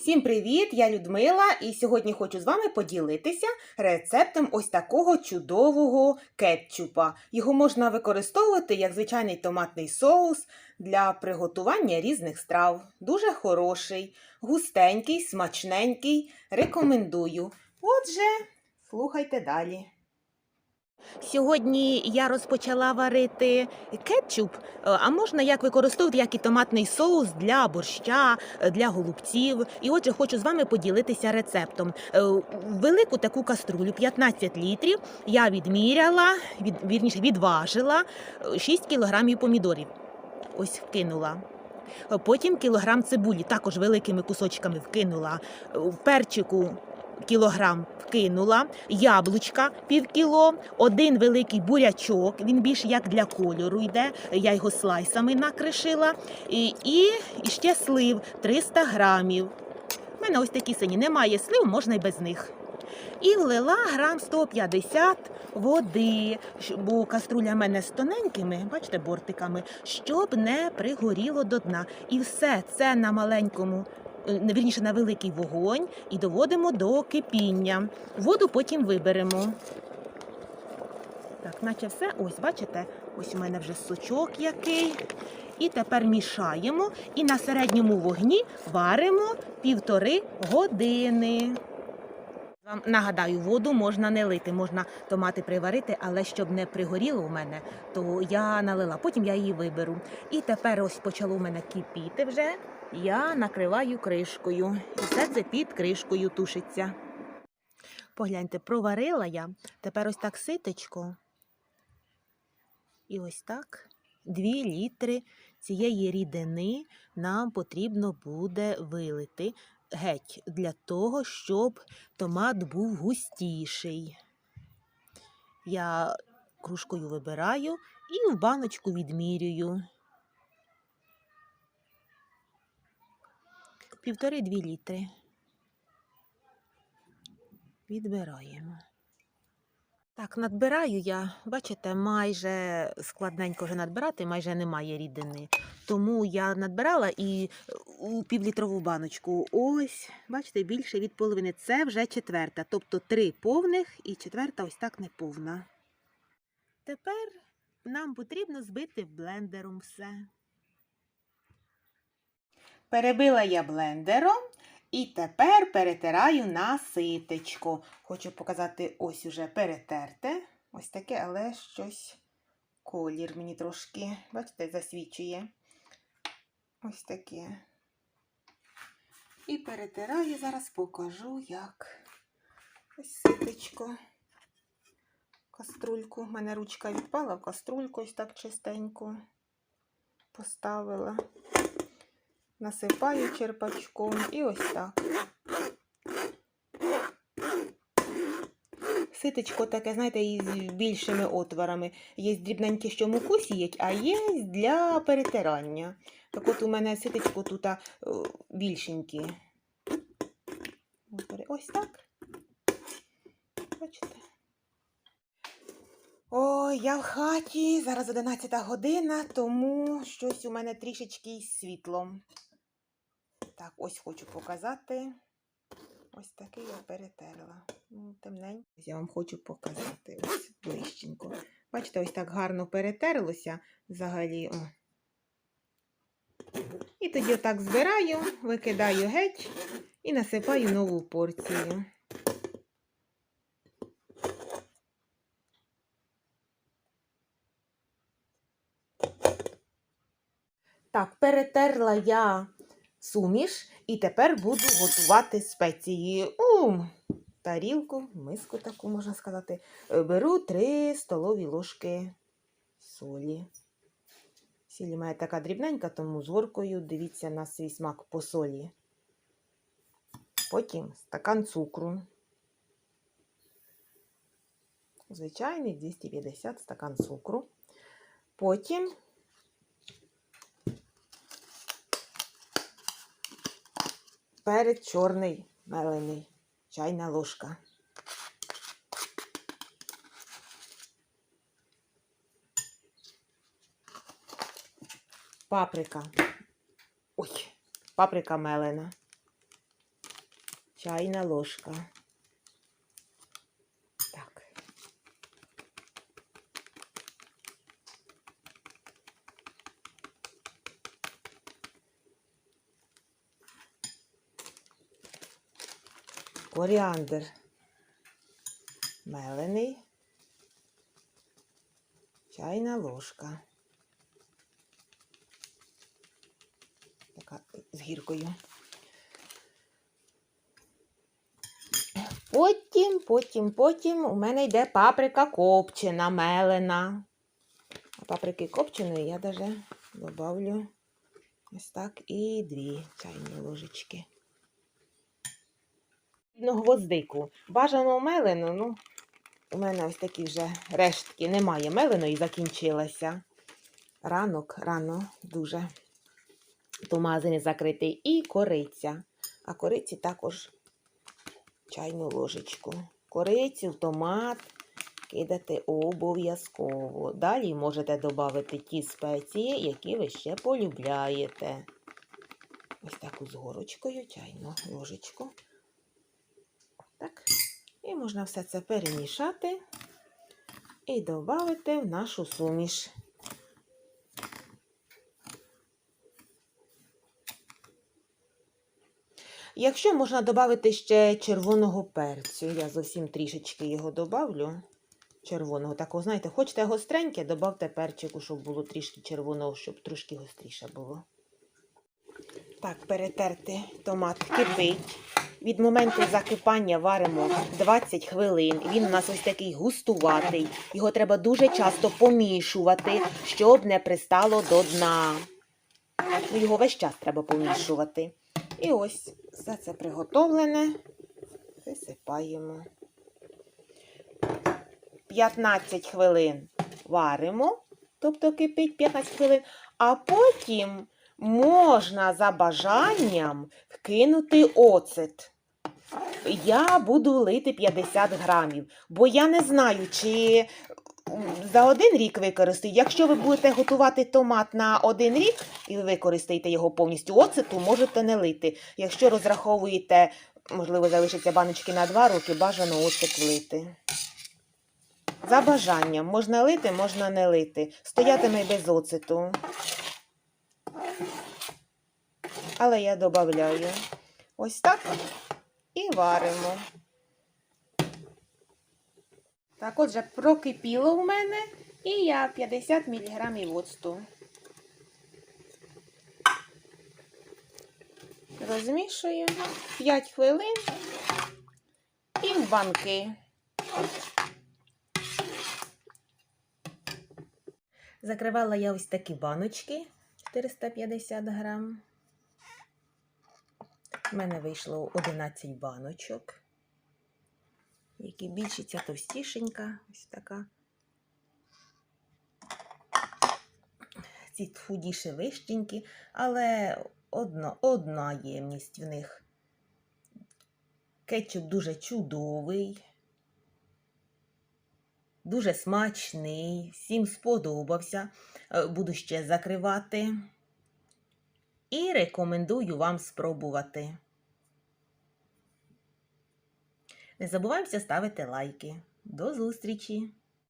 Всім привіт! Я Людмила, і сьогодні хочу з вами поділитися рецептом ось такого чудового кетчупа. Його можна використовувати як звичайний томатний соус для приготування різних страв. Дуже хороший, густенький, смачненький. Рекомендую. Отже, слухайте далі. Сьогодні я розпочала варити кетчуп, е, а можна як використовувати як і томатний соус для борща, е, для голубців. І отже, хочу з вами поділитися рецептом. Е, Велику таку каструлю 15 літрів я відміряла, від, вірніше відважила е, 6 кілограмів помідорів. Ось вкинула. Потім кілограм цибулі, також великими кусочками вкинула. Перчику кілограм вкинула, яблучка пів кіло, один великий бурячок, він більш як для кольору йде, я його слайсами накришила, і, і, і ще слив 300 грамів. У мене ось такі сині, немає слив, можна й без них. І влила грам 150 води, бо каструля в мене з тоненькими, бачите, бортиками, щоб не пригоріло до дна. І все це на маленькому, вірніше на великий вогонь і доводимо до кипіння. Воду потім виберемо. Так, наче все. Ось, бачите, ось у мене вже сочок який. І тепер мішаємо і на середньому вогні варимо півтори години. Вам нагадаю, воду можна не лити, можна томати приварити, але щоб не пригоріло у мене, то я налила. Потім я її виберу. І тепер ось почало у мене кипіти вже. Я накриваю кришкою. І все це під кришкою тушиться. Погляньте, проварила я. Тепер ось так ситечко. І ось так. Дві літри цієї рідини нам потрібно буде вилити геть для того, щоб томат був густіший. Я кружкою вибираю і в баночку відмірюю. Півтори-дві літри. Відбираємо. Так, надбираю я, бачите, майже складненько вже надбирати, майже немає рідини. Тому я надбирала і е, у півлітрову баночку. Ось, бачите, більше від половини. Це вже четверта. Тобто три повних і четверта ось так неповна. Тепер нам потрібно збити блендером все. Перебила я блендером і тепер перетираю на ситечко. Хочу показати ось уже перетерте. Ось таке, але щось колір мені трошки, бачите, засвічує. Ось таке. І перетираю, зараз покажу, як ось ситечко. Каструльку. У мене ручка відпала, каструльку ось так чистенько поставила. Насипаю черпачком і ось так. Ситечко таке, знаєте, із більшими отворами. Є дрібненькі, що муку сіять, а є для перетирання. Так от у мене ситечко тут більшенькі. Ось так. Бачите? Ой, я в хаті, зараз 11 година, тому щось у мене трішечки із світлом. Так, ось хочу показати. Ось такий я перетерла. Ну, темненько. Я вам хочу показати ось ближченько. Бачите, ось так гарно перетерлося взагалі. О. І тоді отак збираю, викидаю геть і насипаю нову порцію. Так, перетерла я суміш і тепер буду готувати спеції. У тарілку, миску таку можна сказати. Е, Беру 3 столові ложки солі. Сіль мене така дрібненька, тому з горкою дивіться на свій смак по солі. Потім стакан цукру. Звичайний 250 стакан цукру. Потім перець чорний мелений, чайна ложка. Паприка. Ой, паприка мелена. чайна ложка. Коріандр мелений. Чайна ложка. Така з гіркою. Потім, потім, потім у мене йде паприка копчена, мелена. А паприки копченої я даже добавлю ось так і дві чайні ложечки. Ну, гвоздику. Бажано мелену, ну, у мене ось такі вже рештки. Немає меленої, закінчилася. Ранок, рано дуже. То магазин закритий. І кориця. А кориці також чайну ложечку. Корицю томат кидати обов'язково. Далі можете додати ті спеції, які ви ще полюбляєте. Ось таку з горочкою, чайну ложечку. Так. І можна все це перемішати і додати в нашу суміш. Якщо можна додати ще червоного перцю, я зовсім трішечки його добавлю. Червоного, такого, знаєте, хочете гостреньке, додавте перчику, щоб було трішки червоного, щоб трошки гостріше було. Так, перетерти томат кипить. Від моменту закипання варимо 20 хвилин. Він у нас ось такий густуватий. Його треба дуже часто помішувати, щоб не пристало до дна. Ну, Його весь час треба помішувати. І ось все це приготовлене. Висипаємо. 15 хвилин варимо, тобто кипить 15 хвилин, а потім можна за бажанням вкинути оцет. Я буду лити 50 грамів, бо я не знаю, чи за один рік використаю. Якщо ви будете готувати томат на один рік і ви використаєте його повністю оцету, можете не лити. Якщо розраховуєте, можливо, залишиться баночки на 2 роки, бажано оцет влити. За бажанням. Можна лити, можна не лити. Стоятиме без оцету. Але я додаю. Ось так і варимо. Так, отже, прокипіло у мене і я 50 мг оцту. Розмішую 5 хвилин і в банки. Закривала я ось такі баночки 450 грам. У мене вийшло 11 баночок. Які більші, товстішенька, ось така. Ці худіші вищенькі, але одна, одна ємність в них. Кетчуп дуже чудовий, дуже смачний, всім сподобався. Е, Буду ще закривати. І рекомендую вам спробувати. Не забуваємося ставити лайки. До зустрічі!